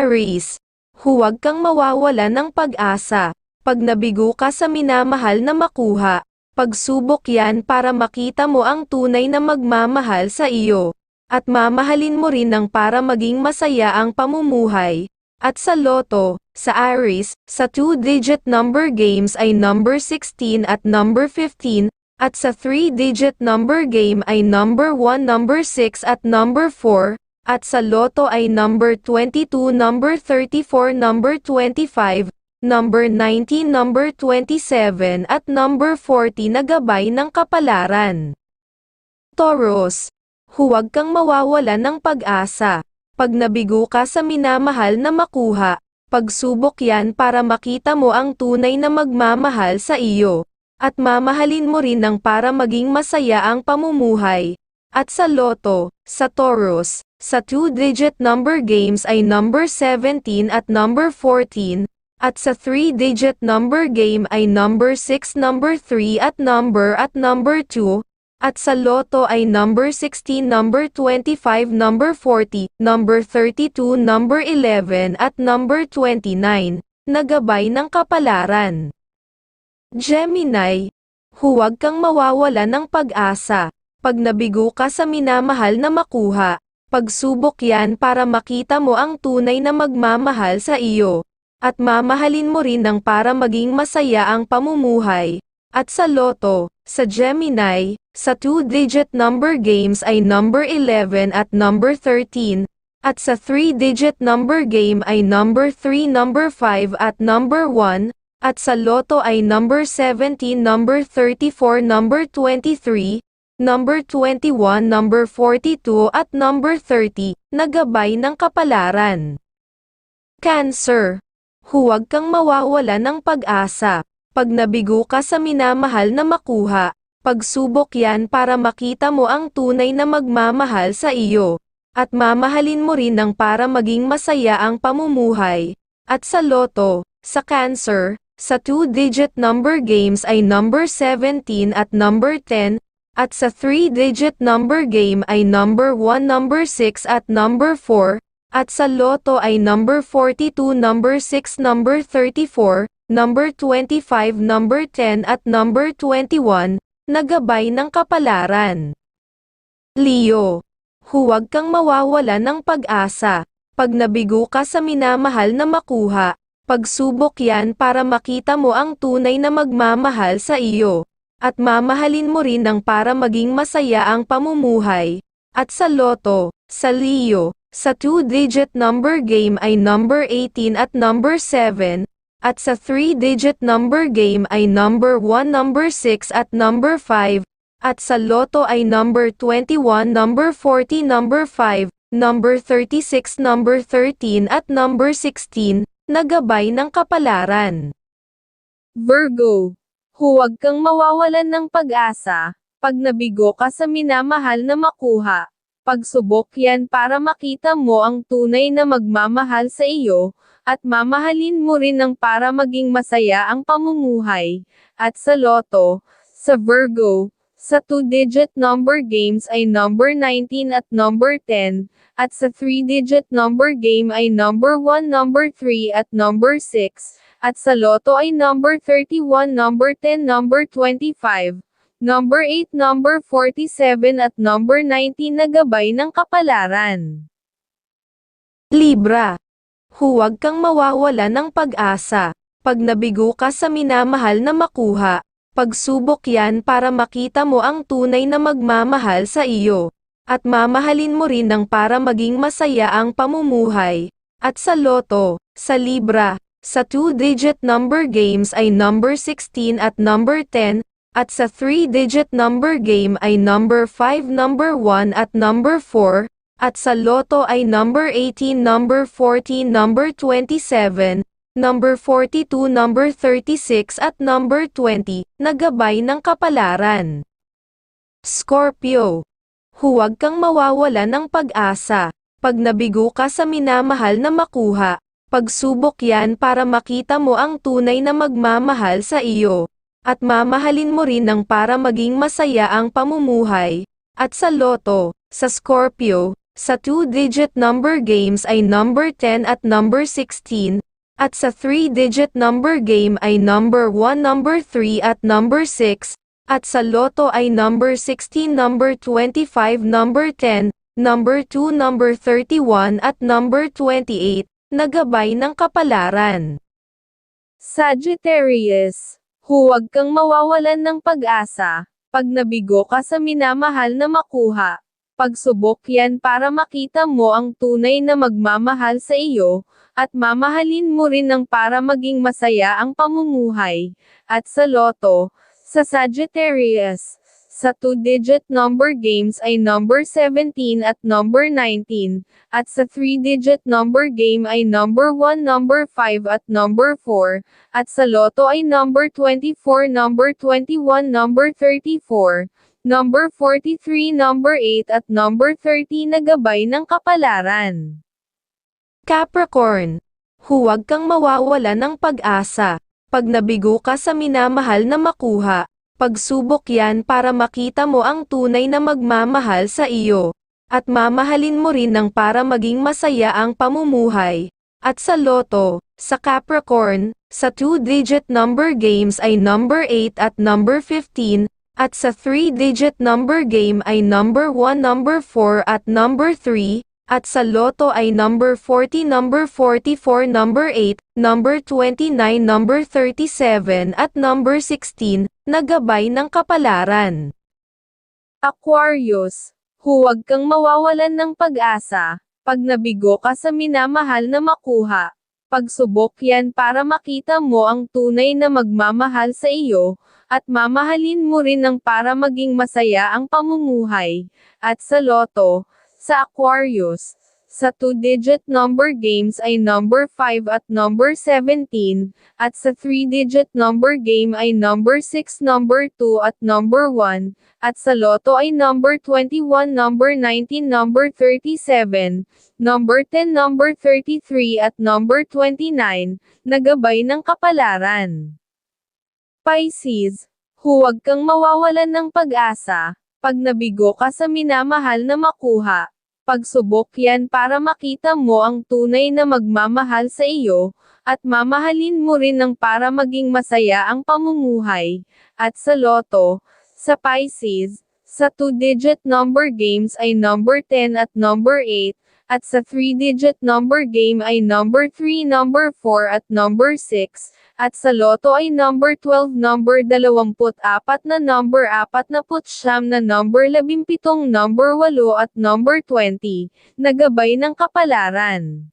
Aries, huwag kang mawawala ng pag-asa. Pag nabigo ka sa minamahal na makuha, pagsubok yan para makita mo ang tunay na magmamahal sa iyo. At mamahalin mo rin ng para maging masaya ang pamumuhay. At sa loto, sa Aries, sa two-digit number games ay number 16 at number 15, at sa three-digit number game ay number 1, number 6 at number 4, at sa loto ay number 22, number 34, number 25, number 19, number 27 at number 40 na gabay ng kapalaran. Taurus, huwag kang mawawala ng pag-asa. Pag nabigo ka sa minamahal na makuha, pagsubok yan para makita mo ang tunay na magmamahal sa iyo. At mamahalin mo rin ng para maging masaya ang pamumuhay. At sa loto, sa Taurus, sa two-digit number games ay number 17 at number 14, at sa three-digit number game ay number 6, number 3 at number at number 2, at sa loto ay number 16, number 25, number 40, number 32, number 11 at number 29, nagabay ng kapalaran. Gemini, huwag kang mawawala ng pag-asa. Pag nabigo ka sa minamahal na makuha, pagsubok yan para makita mo ang tunay na magmamahal sa iyo. At mamahalin mo rin ng para maging masaya ang pamumuhay. At sa loto, sa Gemini, sa two-digit number games ay number 11 at number 13, at sa three-digit number game ay number 3, number 5 at number 1, at sa loto ay number 17, number 34, number 23, number 21, number 42 at number 30, nagabay ng kapalaran. Cancer. Huwag kang mawawala ng pag-asa. Pag nabigo ka sa minamahal na makuha, pagsubok yan para makita mo ang tunay na magmamahal sa iyo. At mamahalin mo rin ng para maging masaya ang pamumuhay. At sa loto, sa cancer, sa two-digit number games ay number 17 at number 10, at sa three-digit number game ay number 1, number 6 at number 4, at sa loto ay number 42, number 6, number 34, number 25, number 10 at number 21, nagabay ng kapalaran. Leo, huwag kang mawawala ng pag-asa. Pag nabigo ka sa minamahal na makuha, pagsubok yan para makita mo ang tunay na magmamahal sa iyo. At mamahalin mo rin ng para maging masaya ang pamumuhay. At sa loto, sa Leo, sa two-digit number game ay number 18 at number 7, at sa three-digit number game ay number 1, number 6 at number 5, at sa loto ay number 21, number 40, number 5, number 36, number 13 at number 16, nagabay ng kapalaran. Virgo, huwag kang mawawalan ng pag-asa, pag nabigo ka sa minamahal na makuha. Pagsubok yan para makita mo ang tunay na magmamahal sa iyo, at mamahalin mo rin ng para maging masaya ang pamumuhay. At sa loto, sa Virgo, sa two-digit number games ay number 19 at number 10, at sa three-digit number game ay number 1, number 3 at number 6, at sa loto ay number 31, number 10, number 25, number 8, number 47 at number 19 na gabay ng kapalaran. Libra. Huwag kang mawawala ng pag-asa. Pag nabigo ka sa minamahal na makuha, pagsubok yan para makita mo ang tunay na magmamahal sa iyo. At mamahalin mo rin ng para maging masaya ang pamumuhay. At sa loto, sa Libra, sa two-digit number games ay number 16 at number 10, at sa three-digit number game ay number 5, number 1 at number 4, at sa loto ay number 18, number 14, number 27, number 42, number 36 at number 20, nagabay ng kapalaran. Scorpio. Huwag kang mawawala ng pag-asa. Pag nabigo ka sa minamahal na makuha, pagsubok yan para makita mo ang tunay na magmamahal sa iyo. At mamahalin mo rin ng para maging masaya ang pamumuhay. At sa loto, sa Scorpio, Sa 2-digit number games ay number 10 at number 16, at sa 3-digit number game ay number 1, number 3 at number 6, at sa loto ay number 16, number 25, number 10, number 2, number 31 at number 28, nagabay ng kapalaran. Sagittarius, huwag kang mawawalan ng pag-asa, pag nabigo ka sa minamahal na makuha. Pagsubok yan para makita mo ang tunay na magmamahal sa iyo, at mamahalin mo rin ng para maging masaya ang pamumuhay. At sa loto, sa Sagittarius, sa two-digit number games ay number 17 at number 19, at sa three-digit number game ay number 1, number 5 at number 4, at sa loto ay number 24, number 21, number 34, number 43, number 8 at number 30 na gabay ng kapalaran. Capricorn, huwag kang mawawala ng pag-asa. Pag nabigo ka sa minamahal na makuha, pagsubok yan para makita mo ang tunay na magmamahal sa iyo. At mamahalin mo rin ng para maging masaya ang pamumuhay. At sa loto, sa Capricorn, sa two-digit number games ay number 8 at number 15, at sa 3-digit number game ay number 1, number 4 at number 3, at sa loto ay number 40, number 44, number 8, number 29, number 37 at number 16, nagabay ng kapalaran. Aquarius, huwag kang mawawalan ng pag-asa, pag nabigo ka sa minamahal na makuha. Pagsubok yan para makita mo ang tunay na magmamahal sa iyo, at mamahalin mo rin ng para maging masaya ang pamumuhay. At sa loto, sa Aquarius, sa two-digit number games ay number 5 at number 17, at sa three-digit number game ay number 6, number 2 at number 1, at sa loto ay number 21, number 19, number 37, number 10, number 33 at number 29, nagabay ng kapalaran. Pisces, huwag kang mawawalan ng pag-asa, pag nabigo ka sa minamahal na makuha. Pagsubok yan para makita mo ang tunay na magmamahal sa iyo, at mamahalin mo rin ng para maging masaya ang pamumuhay. At sa loto, sa Pisces, sa two-digit number games ay number 10 at number 8, at sa three-digit number game ay number 3, number 4 at number 6, at sa loto ay number 12, number 24 na number 49 na number 17, number 8 at number 20, nagabay ng kapalaran.